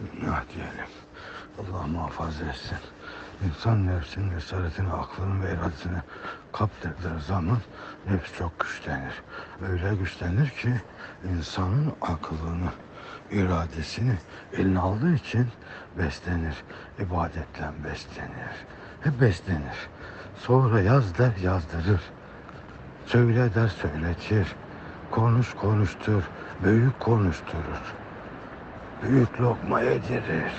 Bismillah diyelim. Allah muhafaza etsin. İnsan nefsinin esaretini, aklını ve iradesini kaptırdığı zaman nefs çok güçlenir. Öyle güçlenir ki insanın aklını, iradesini eline aldığı için beslenir. İbadetle beslenir. Hep beslenir. Sonra yaz der yazdırır. Söyle der söyletir. Konuş konuştur. Büyük konuşturur. Büyük lokma yedirir.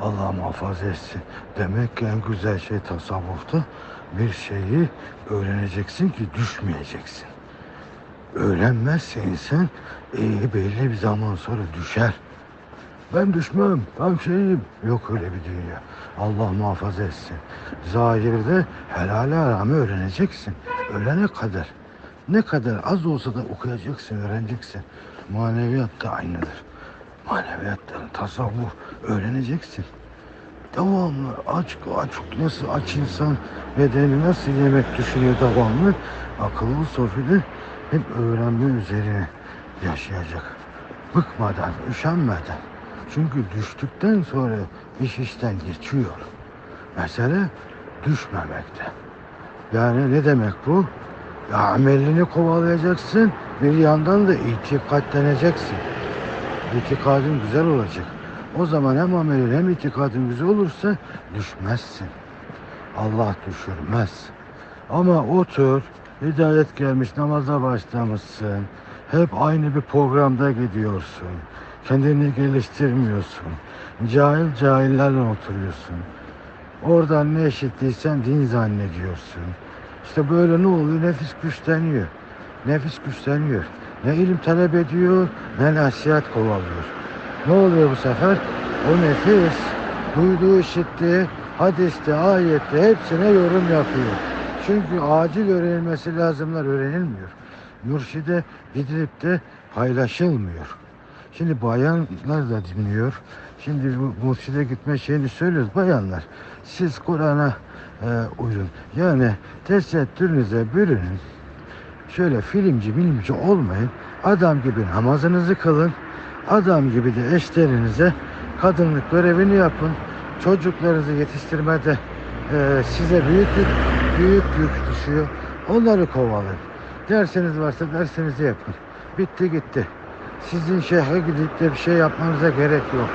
Allah muhafaza etsin. Demek ki en güzel şey tasavvufta bir şeyi öğreneceksin ki düşmeyeceksin. Öğrenmezse insan iyi belli bir zaman sonra düşer. Ben düşmem, ben şeyim. Yok öyle bir dünya. Allah muhafaza etsin. Zahirde helal haramı öğreneceksin. Ölene kadar. Ne kadar az olsa da okuyacaksın, öğreneceksin. Maneviyat da aynıdır. Maneviyatta tasavvuf öğreneceksin. Devamlı aç, aç, nasıl aç insan bedeni nasıl yemek düşünüyor devamlı. Akıllı sofide hep öğrenme üzerine yaşayacak. Bıkmadan, üşenmeden. Çünkü düştükten sonra iş işten geçiyor. Mesele düşmemekte. Yani ne demek bu? Ya amelini kovalayacaksın, bir yandan da itikatleneceksin. İtikadın güzel olacak. O zaman hem amelin hem itikadın güzel olursa düşmezsin. Allah düşürmez. Ama otur, hidayet gelmiş namaza başlamışsın. Hep aynı bir programda gidiyorsun. Kendini geliştirmiyorsun. Cahil cahillerle oturuyorsun. Oradan ne eşittiysen din zannediyorsun. İşte böyle ne oluyor? Nefis güçleniyor. Nefis güçleniyor. Ne ilim talep ediyor ne nasihat kovalıyor. Ne oluyor bu sefer? O nefis duyduğu işitti, hadiste, ayette hepsine yorum yapıyor. Çünkü acil öğrenilmesi lazımlar öğrenilmiyor. Mürşide gidilip de paylaşılmıyor. Şimdi bayanlar da dinliyor. Şimdi bu mürşide gitme şeyini söylüyoruz bayanlar. Siz Kur'an'a e, uyun. Yani tesettürünüze bürünün. Şöyle filmci milimci olmayın. Adam gibi namazınızı kılın. Adam gibi de eşlerinize kadınlık görevini yapın. Çocuklarınızı yetiştirmede e, size büyük yük, büyük yük düşüyor. Onları kovalayın. Dersiniz varsa dersinizi yapın. Bitti gitti. Sizin şeyhe gidip de bir şey yapmanıza gerek yok.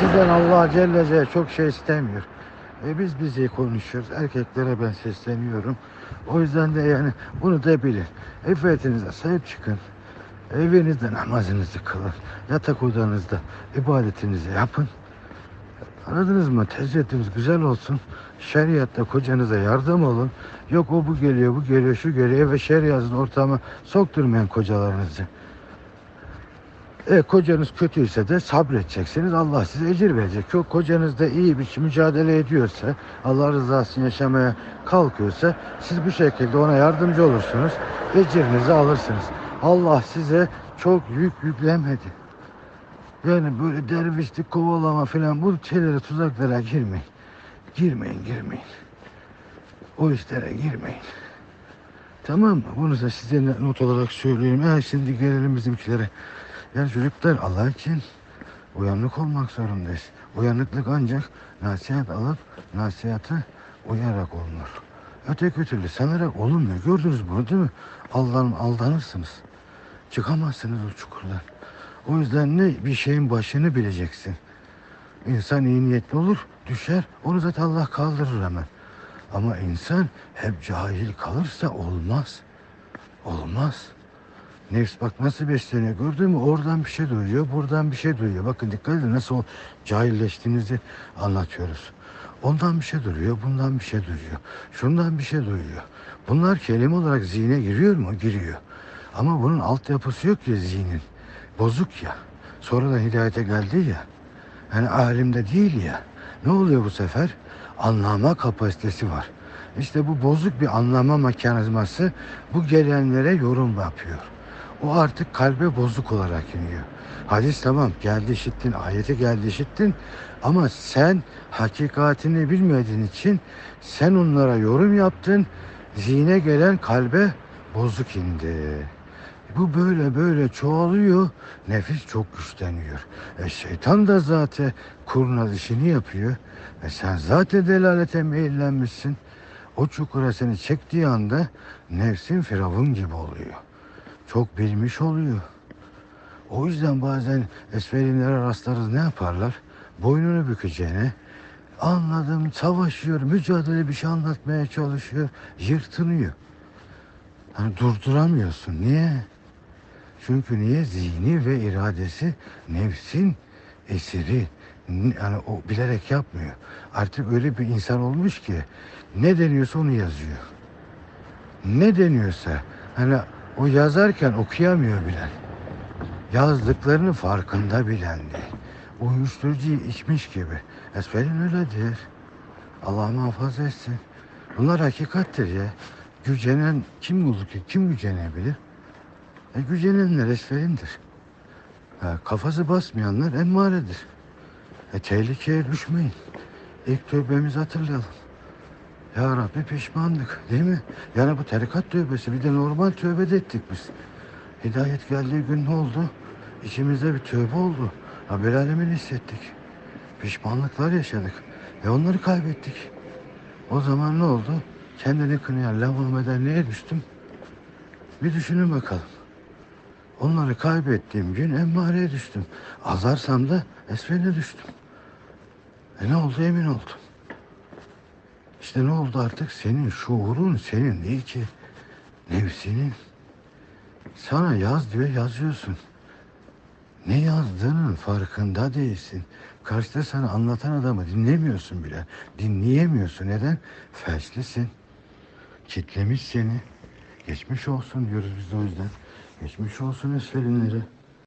Sizden Allah Celle Celle çok şey istemiyor. E biz bizi konuşuyoruz. Erkeklere ben sesleniyorum. O yüzden de yani bunu da bilin. İffetinize sahip çıkın. Evinizde namazınızı kılın. Yatak odanızda ibadetinizi yapın. Anladınız mı? Teziyetiniz güzel olsun. Şeriatta kocanıza yardım olun. Yok o bu geliyor, bu geliyor, şu geliyor ve şeriatın ortama sokturmayın kocalarınızı. E, kocanız kötüyse de sabredeceksiniz. Allah size ecir verecek. Çok kocanız da iyi bir mücadele ediyorsa, Allah rızasını yaşamaya kalkıyorsa siz bu şekilde ona yardımcı olursunuz. Ecirinizi alırsınız. Allah size çok yük yüklemedi. Yani böyle dervişlik, kovalama falan bu şeylere, tuzaklara girmeyin. Girmeyin, girmeyin. O işlere girmeyin. Tamam mı? Bunu da size not olarak söyleyeyim. Ha, şimdi gelelim bizimkilere. Yani çocuklar Allah için uyanık olmak zorundayız. Uyanıklık ancak nasihat alıp nasihata uyarak olunur. Öteki türlü sanarak olunmuyor. Gördünüz bunu değil mi? Aldan, aldanırsınız. Çıkamazsınız o çukurdan. O yüzden ne bir şeyin başını bileceksin. İnsan iyi niyetli olur, düşer. Onu zaten Allah kaldırır hemen. Ama insan hep cahil kalırsa olmaz. Olmaz. Nefs bak nasıl besleniyor gördün mü? Oradan bir şey duyuyor, buradan bir şey duyuyor. Bakın dikkat edin nasıl o cahilleştiğinizi anlatıyoruz. Ondan bir şey duyuyor, bundan bir şey duyuyor. Şundan bir şey duyuyor. Bunlar kelime olarak zihne giriyor mu? Giriyor. Ama bunun altyapısı yok ya zihnin. Bozuk ya. Sonradan hidayete geldi ya. Yani alimde değil ya. Ne oluyor bu sefer? Anlama kapasitesi var. İşte bu bozuk bir anlama mekanizması bu gelenlere yorum yapıyor. O artık kalbe bozuk olarak iniyor. Hadis tamam geldi işittin, ayeti geldi işittin ama sen hakikatini bilmediğin için sen onlara yorum yaptın. Zihne gelen kalbe bozuk indi. Bu böyle böyle çoğalıyor. Nefis çok güçleniyor. E şeytan da zaten kurnaz işini yapıyor. E sen zaten delalete meyillenmişsin. O çukura seni çektiği anda nefsin firavun gibi oluyor. Çok bilmiş oluyor. O yüzden bazen esferinlere rastlarız ne yaparlar? Boynunu bükeceğine anladım savaşıyor, mücadele bir şey anlatmaya çalışıyor, yırtınıyor. Hani durduramıyorsun. Niye? Çünkü niye? Zihni ve iradesi nefsin esiri. Yani o bilerek yapmıyor. Artık öyle bir insan olmuş ki ne deniyorsa onu yazıyor. Ne deniyorsa hani o yazarken okuyamıyor bile. Yazdıklarını farkında bilen değil. Uyuşturucu içmiş gibi. Esfelin öyledir. Allah muhafaza etsin. Bunlar hakikattir ya. Gücenen kim buldu ki? Kim gücenebilir? E, gücenenler esfelindir. Ha, kafası basmayanlar emmaredir. E, tehlikeye düşmeyin. İlk tövbemizi hatırlayalım. Ya Rabbi pişmanlık değil mi? Yani bu tarikat tövbesi bir de normal tövbe de ettik biz. Hidayet geldiği gün ne oldu? İçimizde bir tövbe oldu. Haber alemini hissettik. Pişmanlıklar yaşadık. Ve onları kaybettik. O zaman ne oldu? Kendini kınayan lavul eden neye düştüm? Bir düşünün bakalım. Onları kaybettiğim gün emmareye düştüm. Azarsam da esfene düştüm. E ne oldu emin oldum. İşte ne oldu artık? Senin şuurun senin değil ki. Nefsinin. Sana yaz diyor yazıyorsun. Ne yazdığının farkında değilsin. Karşıda sana anlatan adamı dinlemiyorsun bile. Dinleyemiyorsun. Neden? Felçlisin. Kitlemiş seni. Geçmiş olsun diyoruz biz o yüzden. Geçmiş olsun esferinlere.